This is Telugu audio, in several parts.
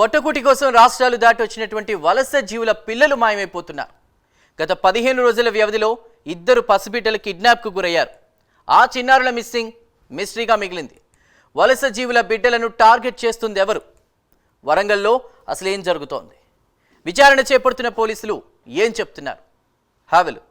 పొట్టకూటి కోసం రాష్ట్రాలు దాటి వచ్చినటువంటి వలస జీవుల పిల్లలు మాయమైపోతున్నారు. గత పదిహేను రోజుల వ్యవధిలో ఇద్దరు పసిబిడ్డలు కిడ్నాప్కు గురయ్యారు. ఆ చిన్నారుల మిస్సింగ్ మిస్టరీగా మిగిలింది. వలస జీవుల బిడ్డలను టార్గెట్ చేస్తుంది ఎవరు? వరంగల్లో అసలు ఏం జరుగుతోంది? విచారణ చేపడుతున్న పోలీసులు ఏం చెప్తున్నారు? హావెలు.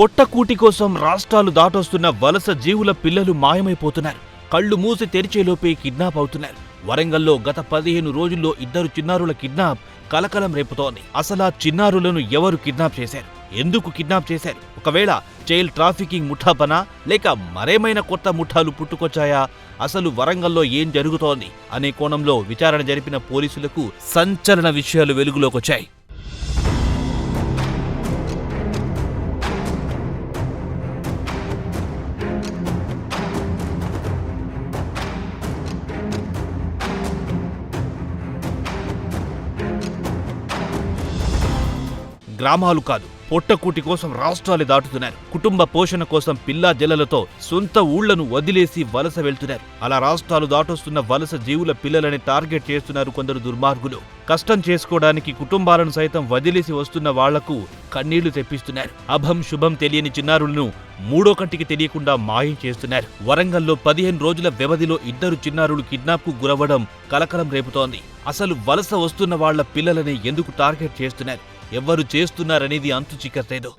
పొట్టకూటి కోసం రాష్ట్రాలు దాటొస్తున్న వలస జీవుల పిల్లలు మాయమైపోతున్నారు. కళ్ళు మూసి తెరిచేలోపే కిడ్నాప్ అవుతున్నారు. వరంగల్లో గత పదిహేను రోజుల్లో ఇద్దరు చిన్నారుల కిడ్నాప్ కలకలం రేపుతోంది. అసలా చిన్నారులను ఎవరు కిడ్నాప్ చేశారు? ఎందుకు కిడ్నాప్ చేశారు? ఒకవేళ చైల్డ్ ట్రాఫికింగ్ ముఠాపనా? లేక మరేమైనా కొత్త ముఠాలు పుట్టుకొచ్చాయా? అసలు వరంగల్లో ఏం జరుగుతోంది? అనే కోణంలో విచారణ జరిపిన పోలీసులకు సంచలన విషయాలు వెలుగులోకొచ్చాయి. గ్రామాలు కాదు పొట్టకూటి కోసం రాష్ట్రాలు దాటుతున్నారు. కుటుంబ పోషణ కోసం పిల్లా జల్లలతో సొంత ఊళ్ళను వదిలేసి వలస వెళ్తున్నారు. అలా రాష్ట్రాలు దాటొస్తున్న వలస జీవుల పిల్లలని టార్గెట్ చేస్తున్నారు కొందరు దుర్మార్గులు. కష్టం చేసుకోవడానికి కుటుంబాలను సైతం వదిలేసి వస్తున్న వాళ్ళకు కన్నీళ్ళు తెప్పిస్తున్నారు. అభం శుభం తెలియని చిన్నారులను మూడో కంటికి తెలియకుండా మాయం చేస్తున్నారు. వరంగల్లో పదిహేను రోజుల వ్యవధిలో ఇద్దరు చిన్నారులు కిడ్నాప్కు గురవ్వడం కలకలం రేపుతోంది. అసలు వలస వస్తున్న వాళ్ళ పిల్లలని ఎందుకు టార్గెట్ చేస్తున్నారు? ఎవ్వరు చేస్తున్నారనేది అంతు చిక్కట్లేదు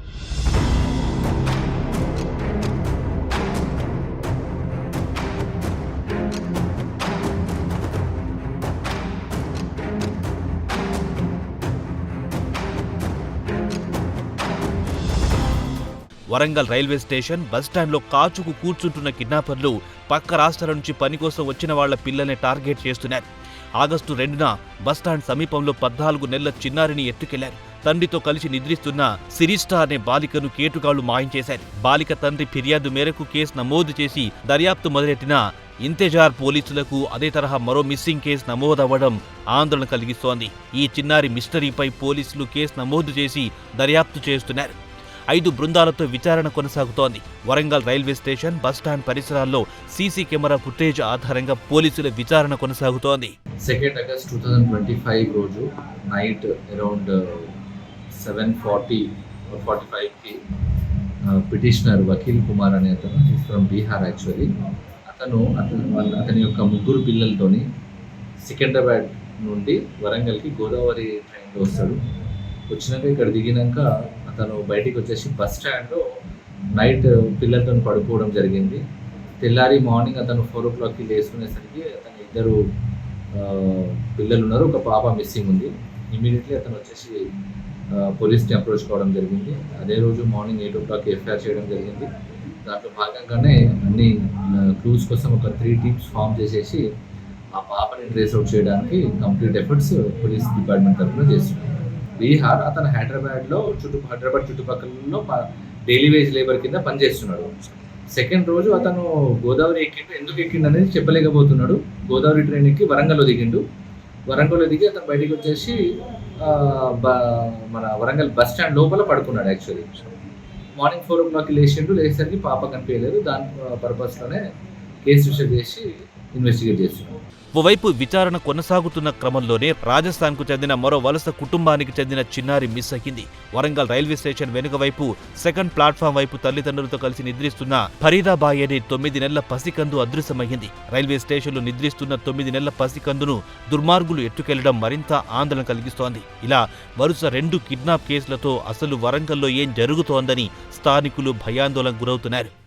వరంగల్ రైల్వే స్టేషన్ బస్టాండ్లో కాచుకు కూర్చుంటున్న కిడ్నాపర్లు పక్క రాష్ట్రాల నుంచి పని కోసం వచ్చిన వాళ్ళ పిల్లల్ని టార్గెట్ చేస్తున్నారు. ఆగస్టు రెండున బస్టాండ్ సమీపంలో పద్నాలుగు నెలల చిన్నారిని ఎత్తుకెళ్ళారు. తండ్రితో కలిసి నిద్రిస్తున్న సిరిస్టా అనే బాలికను కేటుగాళ్ళు మాయించేశారు బాలిక తండ్రి ఫిర్యాదు మేరకు కేసు నమోదు చేసి దర్యాప్తు మొదలెట్టిన ఇంతెజార్ పోలీసులకు అదే తరహా మరో మిస్సింగ్ కేసు నమోదవ్వడం ఆందోళన కలిగిస్తోంది. ఈ చిన్నారి మిస్టరీపై పోలీసులు కేసు నమోదు చేసి దర్యాప్తు చేస్తున్నారు. ఐదు బృందాలతో విచారణ కొనసాగుతోంది. Warangal railway station bus stand పరిసరాల్లో సీసీ కెమెరా ఫుటేజ్ ఆధారంగా పోలీసుల విచారణ కొనసాగుతోంది. Second August two thousand twenty five రోజు night around seven forty forty ఫైవ్కి పిటిషనర్ వకీల్ కుమార్ అనే అతను ఫ్రమ్ బీహార్ యాక్చువల్లీ అతను అతను వాళ్ళ అతని యొక్క ముగ్గురు పిల్లలతోని సికింద్రాబాద్ నుండి వరంగల్కి గోదావరి ట్రైన్లో వస్తాడు. వచ్చినాక ఇక్కడ దిగినాక అతను బయటికి వచ్చేసి బస్ స్టాండ్లో నైట్ పిల్లలతో పడుకోవడం జరిగింది. తెల్లారి మార్నింగ్ అతను ఫోర్ ఓ క్లాక్కి లేసుకునేసరికి అతను ఇద్దరు పిల్లలు ఉన్నారు. ఒక పాప మిస్సింగ్ ఉంది. ఇమీడియట్లీ అతను వచ్చేసి పోలీస్ని అప్రోచ్ కావడం జరిగింది. అదే రోజు morning eight o'clock FIR చేయడం జరిగింది. దాంట్లో భాగంగానే అన్ని క్లూస్ కోసం ఒక త్రీ టీమ్స్ ఫామ్ చేసేసి ఆ పాపని ట్రేస్ అవుట్ చేయడానికి కంప్లీట్ ఎఫర్ట్స్ పోలీస్ డిపార్ట్మెంట్ తరఫున చేస్తున్నారు. బీహార్ అతను హైదరాబాద్లో చుట్టూ హైదరాబాద్ చుట్టుపక్కలలో డైలీ వేజ్ లేబర్ కింద పనిచేస్తున్నాడు. సెకండ్ రోజు అతను గోదావరి ఎక్కిండు. ఎందుకు ఎక్కిండు అనేది చెప్పలేకపోతున్నాడు. గోదావరి ట్రైన్ ఎక్కి వరంగల్లో దిగిండు. వరంగల్లో దిగి అతను బయటికి వచ్చేసి మన వరంగల్ బస్ స్టాండ్ లోపల పడుకున్నాడు యాక్చువల్లీ. మార్నింగ్ ఫోర్ ఓ క్లాక్కి లేచిండు. లేచేసరికి పాప కనిపించలేదు. దాని పర్పస్లోనే కేసు రిజిస్టర్ చేసి ఇన్వెస్టిగేట్ చేస్తున్నాం. ఓవైపు విచారణ కొనసాగుతున్న క్రమంలోనే రాజస్థాన్కు చెందిన మరో వలస కుటుంబానికి చెందిన చిన్నారి మిస్ అయ్యింది. వరంగల్ రైల్వే స్టేషన్ వెనుక వైపు సెకండ్ ప్లాట్ఫామ్ వైపు తల్లిదండ్రులతో కలిసి నిద్రిస్తున్న ఫరీదాబాయ్ అనే తొమ్మిది నెలల పసికందు అదృశ్యమయ్యింది. రైల్వే స్టేషన్లో నిద్రిస్తున్న తొమ్మిది నెలల పసికందును దుర్మార్గులు ఎట్టుకెళ్ళడం మరింత ఆందోళన కలిగిస్తోంది. ఇలా వరుస రెండు కిడ్నాప్ కేసులతో అసలు వరంగల్లో ఏం జరుగుతోందని స్థానికులు భయాందోళనకు గురవుతున్నారు.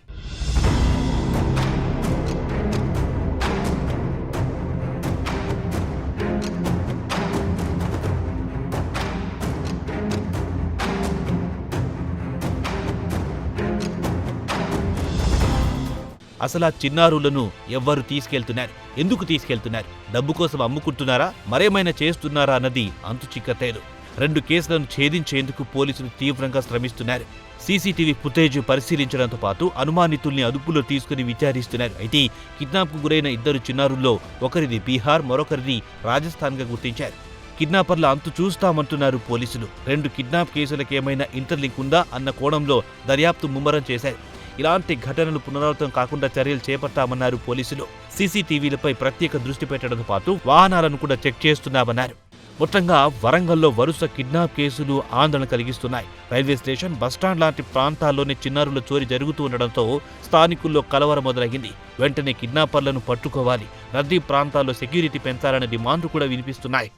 అసలు ఆ చిన్నారులను ఎవ్వరు తీసుకెళ్తున్నారు? ఎందుకు తీసుకెళ్తున్నారు? డబ్బు కోసం అమ్ముకుంటున్నారా? మరేమైనా చేస్తున్నారా అన్నది అంతు చిక్కతేదు. రెండు కేసులను ఛేదించేందుకు పోలీసులు తీవ్రంగా శ్రమిస్తున్నారు. సీసీటీవీ ఫుటేజ్ పరిశీలించడంతో పాటు అనుమానితుల్ని అదుపులో తీసుకుని విచారిస్తున్నారు. అయితే కిడ్నాప్కు గురైన ఇద్దరు చిన్నారుల్లో ఒకరిది బీహార్ మరొకరిది రాజస్థాన్గా గుర్తించారు. కిడ్నాపర్ల అంతు చూస్తామంటున్నారు పోలీసులు. రెండు కిడ్నాప్ కేసులకు ఏమైనా ఇంటర్లింక్ ఉందా అన్న కోణంలో దర్యాప్తు ముమ్మరం చేశారు. ఇలాంటి ఘటనలు పునరావృతం కాకుండా చర్యలు చేపట్టామన్నారు పోలీసులు. సీసీటీవీలపై ప్రత్యేక దృష్టి పెట్టడంతో పాటు వాహనాలను కూడా చెక్ చేస్తున్నామన్నారు. మొత్తంగా వరంగల్లో వరుస కిడ్నాప్ కేసులు ఆందోళన కలిగిస్తున్నాయి. రైల్వే స్టేషన్ బస్టాండ్ లాంటి ప్రాంతాల్లోనే చిన్నారుల చోరీ జరుగుతూ ఉండడంతో స్థానికుల్లో కలవరం మొదలైంది. వెంటనే కిడ్నాపర్లను పట్టుకోవాలి. రద్దీ ప్రాంతాల్లో సెక్యూరిటీ పెంచాలనే డిమాండ్లు కూడా వినిపిస్తున్నాయి.